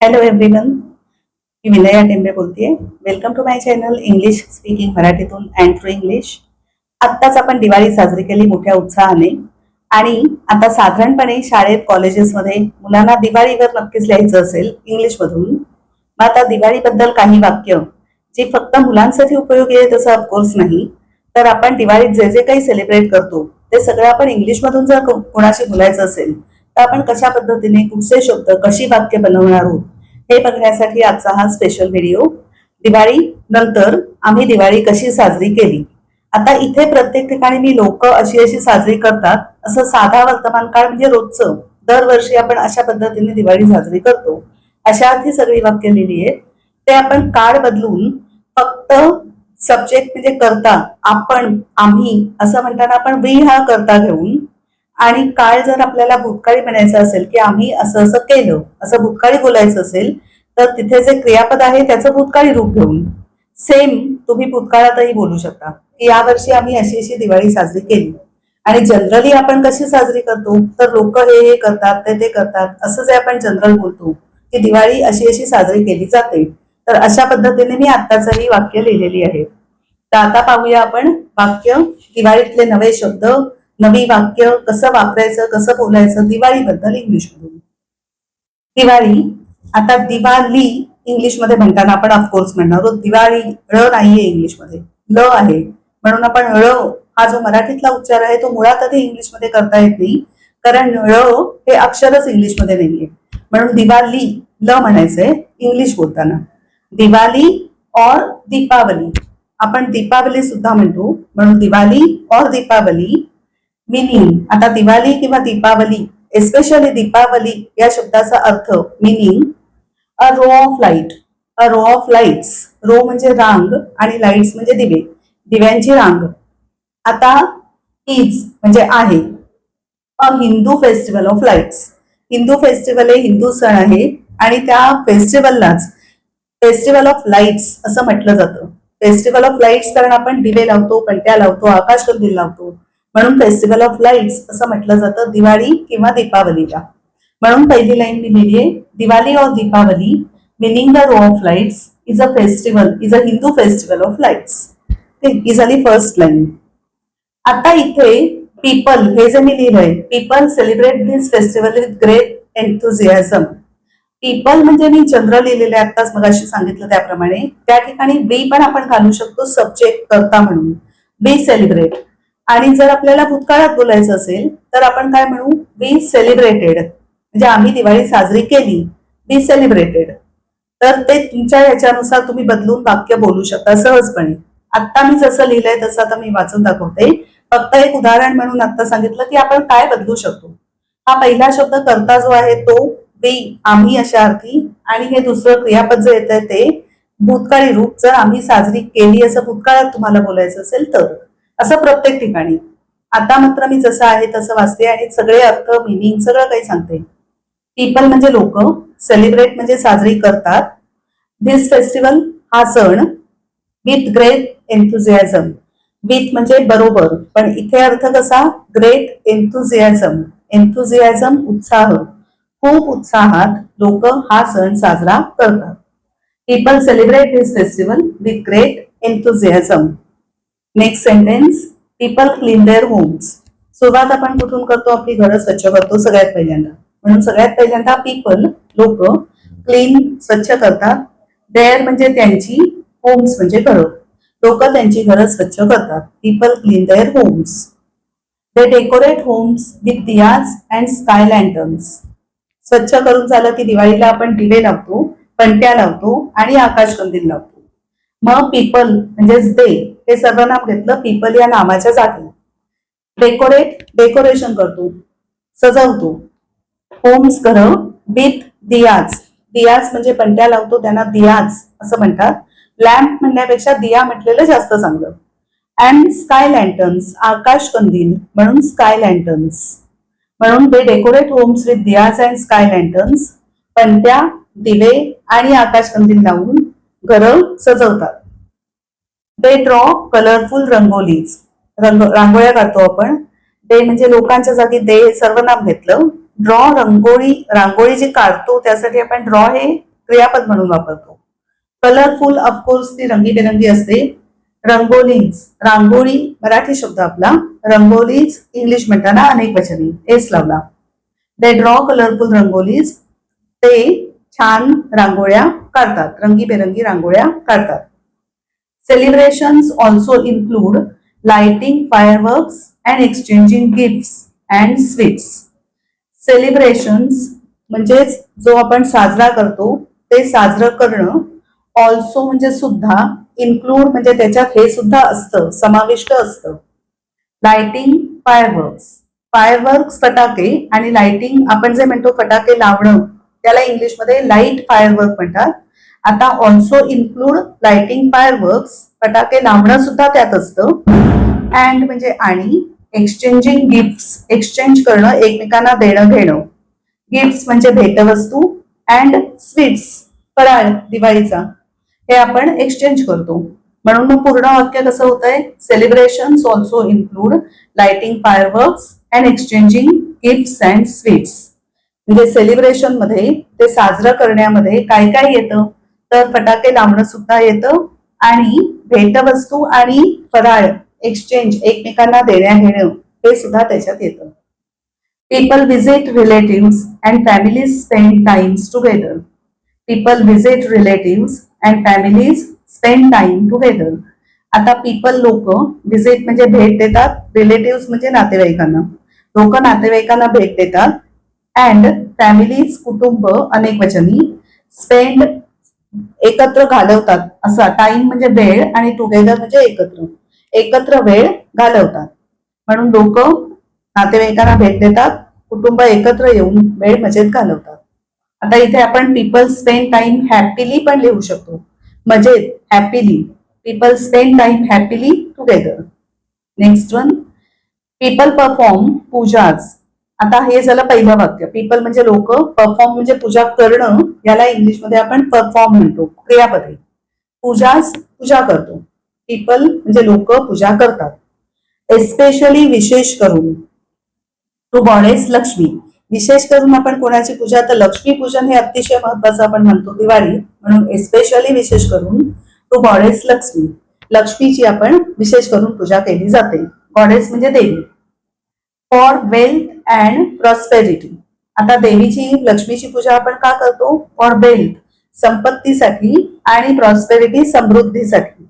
Hello everyone मी विनया टेंबे बोलतेय. Welcome to my channel English speaking मराठीतून and through English आत्ताच आपण दिवाळी साजरी केली मोठ्या उत्साहाने. आणि आता साधारणपणे शाळेत कॉलेजेसमध्ये मुलांना दिवाळीवर नक्कीच लिहायचं असेल इंग्लिशमधून. मग आता दिवाळीबद्दल काही वाक्य जे फक्त मुलांसाठी उपयोगी आहे तसं ऑफकोर्स नाही. तर आपण दिवाळीत जे जे काही सेलिब्रेट करतो ते सगळं आपण इंग्लिशमधून जर कोणाशी बोलायचं असेल तर आपण कशा पद्धतीने कुठचे शब्द कशी वाक्य बनवणार आहोत हे बघण्यासाठी आजचा हा स्पेशल व्हिडिओ दिवाळी नंतर आम्ही दिवाळी कशी साजरी केली? आता इथे प्रत्येक ठिकाणी मी लोक अशी अशी साजरी करतात. असं साधा वर्तमान काळ म्हणजे रोजचं. दरवर्षी आपण अशा पद्धतीने दिवाळी साजरी करतो. अशा ही सगळी वाक्य लिहिली आहेत. ते आपण काळ बदलून फक्त सब्जेक्ट म्हणजे करता आपण आम्ही असं म्हणताना आपण वी हा करता घेऊन आणि काळ जर आपल्याला भूतकाळी म्हणायचं असेल की आम्ही असं असं केलं असं भूतकाळी बोलायचं असेल तर तिथे जे क्रियापद आहे त्याचं भूतकाळी रूप घेऊन सेम तुम्ही भूतकाळातही बोलू शकता. की यावर्षी आम्ही अशी अशी दिवाळी साजरी केली. आणि जनरली आपण कशी साजरी करतो? तर लोक हे हे करतात ते ते करतात असं जे आपण जनरल बोलतो की दिवाळी अशी अशी साजरी केली जाते. तर अशा पद्धतीने मी आत्ताचंही वाक्य लिहिलेली आहे. तर आता पाहूया आपण वाक्य दिवाळीतले नवे शब्द नवी वाक्य कसं वापरायचं कसं बोलायचं दिवाळीबद्दल इंग्लिशमधून दिवाळी आता दिवाळी इंग्लिशमध्ये म्हणताना आपण ऑफकोर्स म्हणणार आहोत. दिवाळी ळ नाहीये इंग्लिशमध्ये. ल आहे. म्हणून आपण ळ हा जो मराठीतला उच्चार आहे तो मुळात आधी इंग्लिशमध्ये करता येत नाही. कारण ळ हे अक्षरच इंग्लिशमध्ये नाहीये. म्हणून दिवाळी ल म्हणायचंय इंग्लिश बोलताना. दिवाळी और दीपावली. आपण दीपावली सुद्धा म्हणतो. म्हणून दिवाळी और दीपावली मिनिंग आता दिवाळी किंवा दीपावली एस्पेशली दीपावली या शब्दाचा अर्थ meaning a row of light a row of lights row म्हणजे रांग आणि लाईट्स म्हणजे दिवे. दिव्यांची रांग. आता इज म्हणजे आहे. A Hindu festival of lights Hindu festival हे हिंदू सण आहे आणि त्या फेस्टिवललाच फेस्टिवल ऑफ लाईट्स असं म्हटलं जातं. फेस्टिवल ऑफ लाईट्स कारण आपण दिवे लावतो पणत्या लावतो आकाशकंदील लावतो. म्हणून फेस्टिवल ऑफ लाईट्स असं म्हटलं जातं दिवाळी किंवा दीपावलीला. म्हणून पहिली लाईन मी लिहिली आहे Diwali or Deepavali meaning the row of lights is a festival is a Hindu festival of lights ही झाली फर्स्ट लाईन आता इथे पीपल हे जे मी लिहिलंय people celebrate this festival with great enthusiasm people म्हणजे मी चंद्र लिहिलेले आत्ताच मगाशी सांगितलं त्याप्रमाणे. त्या ठिकाणी बी पण आपण घालू शकतो सब्जेक्ट करता म्हणून. बी सेलिब्रेट आणि जर आपल्याला भूतकाळात बोलायचं असेल तर आपण काय म्हणू? बी सेलिब्रेटेड म्हणजे आम्ही दिवाळी साजरी केली. बी सेलिब्रेटेड तर ते तुमच्या ह्याच्यानुसार तुम्ही बदलून वाक्य बोलू शकता सहजपणे. आत्ता मी जसं लिहिलंय तसं आता मी वाचून दाखवते. फक्त एक उदाहरण म्हणून आता सांगितलं की आपण काय बदलू शकतो? हा पहिला शब्द करता जो आहे तो वी आम्ही अशा अर्थी. आणि हे दुसरं क्रियापद जे येत आहे ते भूतकाळी रूप जर आम्ही साजरी केली असं भूतकाळात तुम्हाला बोलायचं असेल तर. असं प्रत्येक ठिकाणी. आता मात्र मी जसं आहे तसं वाचते आणि सगळे अर्थ मिनिंग सगळं काही सांगते. पीपल म्हणजे लोक. सेलिब्रेट म्हणजे साजरी करतात. दिस फेस्टिवल हा सण विथ ग्रेट एन्थुझियाझम विथ म्हणजे बरोबर. पण इथे अर्थ कसा? ग्रेट एन्थुझियाझम एन्थुझियाझम उत्साह. खूप उत्साहात लोक हा सण साजरा करतात. People celebrate this festival with great enthusiasm next sentence people clean their homes सुरुवात आपण कुठून करतो? आपली घरं स्वच्छ करतो सगळ्यात पहिल्यांदा. म्हणून सगळ्यात पहिल्यांदा पीपल लोक क्लीन स्वच्छ करतात. देअर म्हणजे त्यांची होम्स म्हणजे घरं. लोक त्यांची घरं स्वच्छ करतात. People clean their homes they decorate homes with diyas and sky lanterns स्वच्छ करून झालं की दिवाळीला आपण दिवे लावतो पणत्या लावतो आणि आकाशकंदील लावतो. मग पीपल म्हणजेच दे हे सर्वनाम घेतलं पीपल या नामाच्या जागी. डेकोरेट डेकोरेशन करतो सजवतो. होम्स घर विथ दियाज दियाज म्हणजे पणत्या लावतो त्यांना दियाज असं म्हणतात. लॅम्प म्हणण्यापेक्षा दिया म्हटलेलं जास्त चांगलं. अँड स्काय लँटर्न्स आकाश कंदील म्हणून स्काय लँटर्न्स म्हणून they decorate homes with diyas and sky lanterns पणत्या दिवे आणि आकाश कंदील लावून घरं सजवतात. They draw colourful rangolis. रंग रांगोळ्या काढतो आपण. दे म्हणजे लोकांच्या जागी दे सर्वनाम घेतलं. ड्रॉ रंगोळी रांगोळी जी काढतो त्यासाठी आपण ड्रॉ हे क्रियापद म्हणून वापरतो. कलरफुल ऑफकोर्स ती रंगीबेरंगी असते. रंगोलीज. रांगोळी मराठी शब्द आपला. रंगोलीज इंग्लिश म्हणताना अनेक वचनी. एस लावला. They draw colourful rangolis. ते छान रांगोळ्या काढतात. रंगीबेरंगी रांगोळ्या काढतात. Celebrations also include lighting fireworks and exchanging gifts and sweets celebrations म्हणजेच जो आपण साजरा करतो ते साजरं करणं ऑल्सो म्हणजे सुद्धा इन्क्लूड म्हणजे त्याच्यात हे सुद्धा असतं समाविष्ट असतं. लाइटिंग फायरवर्क्स फायरवर्क्स फटाके आणि लाइटिंग आपण जे म्हणतो फटाके लावणं त्याला इंग्लिशमध्ये लाइट फायरवर्क म्हणतात. आता ऑल्सो इन्क्लूड लाइटिंग फायरवर्क्स फटाके लावणं सुद्धा त्यात असतं. अँड म्हणजे आणि एक्सचेंजिंग गिफ्ट एक्सचेंज करणं एकमेकांना देणं घेणं. गिफ्ट्स म्हणजे भेटवस्तू अँड स्वीट्स फराळ दिवाळीचा. हे आपण एक्सचेंज करतो. म्हणून मग पूर्ण वाक्य कसं होतंय? Celebration also include lighting fireworks and exchanging gifts and sweets म्हणजे सेलिब्रेशनमध्ये ते साजरं करण्यामध्ये काय काय येतं. तर फटाके लावणं सुद्धा येतं आणि भेटवस्तू आणि फराळ एक्सचेंज एकमेकांना देण्या घेणं हे सुद्धा त्याच्यात येतं. People visit relative and families spend times together people visit relative and families spend time together आता पीपल लोक विजिट म्हणजे भेट देतात रिलेटिव्ह म्हणजे नातेवाईकांना. लोक नातेवाईकांना भेट देतात अँड फॅमिलीज कुटुंब अनेक वचनी स्पेंड एकत्र घालवतात. असा टाइम म्हणजे वेळ आणि टुगेदर म्हणजे एकत्र. एकत्र वेळ घालवतात. म्हणून लोक नातेवाईकांना भेट देतात कुटुंब एकत्र येऊन वेळ मजेत घालवतात. आता इथे आपण पीपल स्पेंड टाइम हॅपीली पण लिहू शकतो. मजेत happily people spend time happily together next one people perform pujas आता हे झालं पहिलं वाक्य. पीपल म्हणजे लोक परफॉर्म म्हणजे पूजा करणं याला इंग्लिशमध्ये आपण परफॉर्म म्हणतो क्रियापदे. पूजा पूजा करतो. पीपल म्हणजे लोक पूजा करतात. एस्पेशली विशेष करून टू गॉडेस लक्ष्मी विशेष करून आपण कोणाची पूजा तर लक्ष्मी पूजन हे अतिशय महत्वाचं आपण म्हणतो दिवाळी. म्हणून एस्पेशली विशेष करून टू गॉडेस लक्ष्मी लक्ष्मीची आपण विशेष करून पूजा केली जाते. गॉडेस म्हणजे देवी. फॉर वेल्थ अँड प्रॉस्पेरिटी आता देवीची लक्ष्मीची पूजा आपण का करतो? फॉर वेल्थ संपत्तीसाठी आणि प्रॉस्पेरिटी समृद्धीसाठी.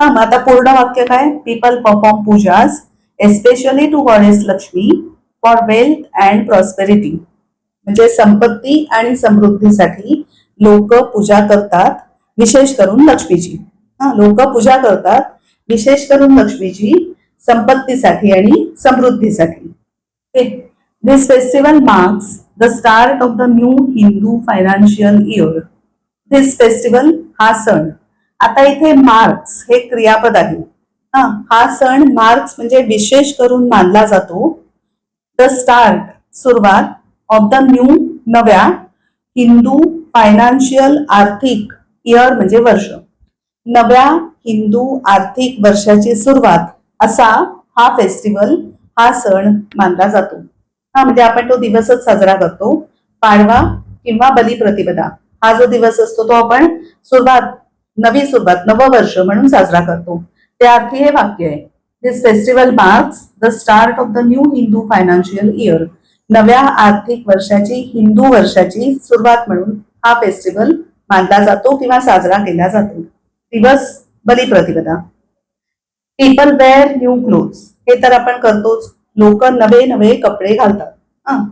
हा मग आता पूर्ण वाक्य काय? People perform pujas especially to goddess Lakshmi for wealth and prosperity म्हणजे संपत्ती आणि समृद्धीसाठी लोक पूजा करतात विशेष करून लक्ष्मीची. हा लोक पूजा करतात विशेष करून लक्ष्मीची संपत्तीसाठी आणि समृद्धीसाठी. This festival marks the start of the new Hindu financial year this festival हा सण. आता इथे मार्क्स हे क्रियापद आहे. हा हा सण मार्क्स म्हणजे विशेष करून मानला जातो. द स्टार्ट सुरुवात ऑफ द न्यू नव्या हिंदू फायनान्शियल आर्थिक इयर म्हणजे वर्ष. नव्या हिंदू आर्थिक वर्षाची सुरुवात. असा हा फेस्टिवल हा सण मानला जातो. हा म्हणजे आपण तो दिवसच साजरा करतो. पाडवा किंवा बलिप्रतिपदा हा जो दिवस असतो तो आपण सुरुवात नवी सुरुवात नववर्ष म्हणून साजरा करतो. त्या अर्थी हे वाक्य आहे. This festival marks the start of the new Hindu financial year नव्या आर्थिक वर्षाची हिंदू वर्षाची सुरुवात म्हणून हा फेस्टिवल मानला जातो किंवा साजरा केला जातो. दिवस Balipratipada people wear new clothes हे तर आपण करतोच. लोक नवे नवे कपडे घालतात.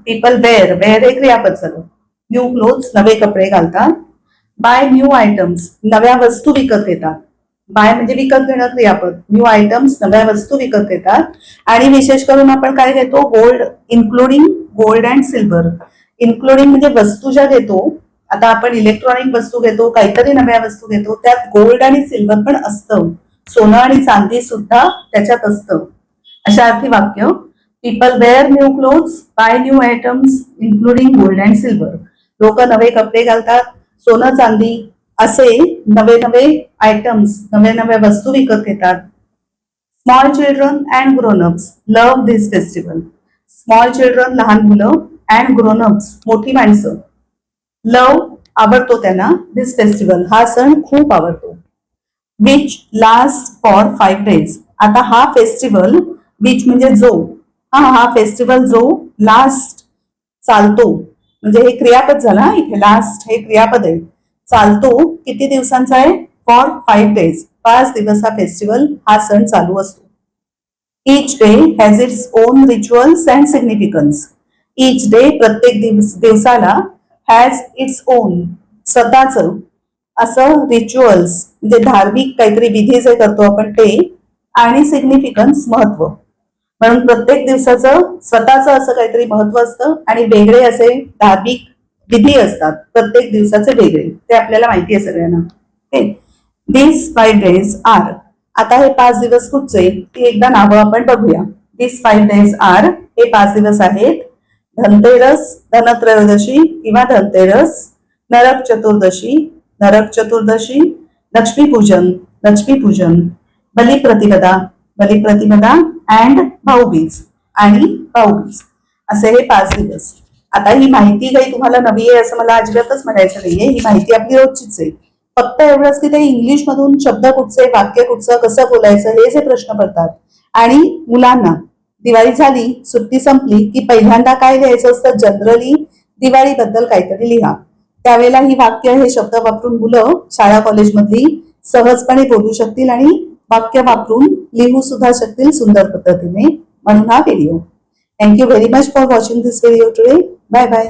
पीपल वेअर वेअर हे क्रियापद झालं न्यू क्लोथ्स नवे कपडे घालतात. बाय न्यू आयटम्स नव्या वस्तू विकत घेतात. बाय म्हणजे विकत घेणं क्रियापद. न्यू आयटम्स नव्या वस्तू विकत घेतात. आणि विशेष करून आपण काय घेतो? Gold including gold and silver including म्हणजे वस्तू ज्या घेतो आता आपण इलेक्ट्रॉनिक वस्तू घेतो काहीतरी नव्या वस्तू घेतो त्यात गोल्ड आणि सिल्वर पण असतं. सोनं आणि चांदी सुद्धा त्याच्यात असतं. अशा अर्थी वाक्य people wear new cloth buy new items including gold and silver लोक नवे कपडे घालतात सोनं चांदी असे नवे नवे आयटम्स नव्या नव्या वस्तू विकत घेतात. Small children and grownups love this festival small children लहान मुलं अँड ग्रोनअप्स मोठी माणसं. लव आवडतो त्यांना दिस फेस्टिवल हा सण खूप आवडतो. Which last for five days आता हा फेस्टिवल विच म्हणजे जो हा हा फेस्टिवल जो लास्ट चालतो म्हणजे हे क्रियापद झालं हा इथे लास्ट हे क्रियापद आहे. चालतो किती दिवसांचा आहे? फॉर फाईव्ह डेज पाच दिवस हा फेस्टिवल हा सण चालू असतो. Each day has its own rituals and significance each day प्रत्येक दिवस दिवसाला हॅज इट्स ओन स्वतःचं असं रिच्युअल्स म्हणजे धार्मिक काहीतरी विधी जे करतो आपण ते आणि सिग्निफिकन्स महत्त्व. म्हणून प्रत्येक दिवसाचं स्वतःचं असं काहीतरी महत्त्व असतं आणि वेगळे असे धार्मिक विधी असतात. प्रत्येक दिवसाचे वेगळे. ते आपल्याला माहिती आहे सगळ्यांना. दिस फाईव्ह डेज आर आता हे पाच दिवस कुठचे? ती एकदा नावं आपण बघूया. दिस फाईव्ह डेज आर हे पाच दिवस आहेत. धनतेरस धनत्रयोदशी किंवा धनतेरस नरक चतुर्दशी नरक चतुर्दशी लक्ष्मीपूजन लक्ष्मीपूजन बलिप्रतिपदा बलिप्रतिपदा अँड भाऊबीज आणि भाऊबीज. असे हे पाच दिवस. आता ही माहिती काही तुम्हाला नवी आहे असं मला अजिबातच म्हणायचं नाहीये. ही माहिती आपली रोजचीच आहे. फक्त एवढंच की ते इंग्लिश मधून शब्द कुठचे वाक्य कुठचं कसं बोलायचं हे जे प्रश्न पडतात. आणि मुलांना दिवाळी झाली सुट्टी संपली की पहिल्यांदा काय लिहायचं असतं? जनरली दिवाळीबद्दल काहीतरी लिहा. त्यावेळेला ही वाक्य हे शब्द वापरून मुलं शाळा कॉलेजमधली सहजपणे बोलू शकतील आणि वाक्य वापरून लिहू सुद्धा शकतील सुंदर पद्धतीने. म्हणून हा video thank you very much for watching this video today bye bye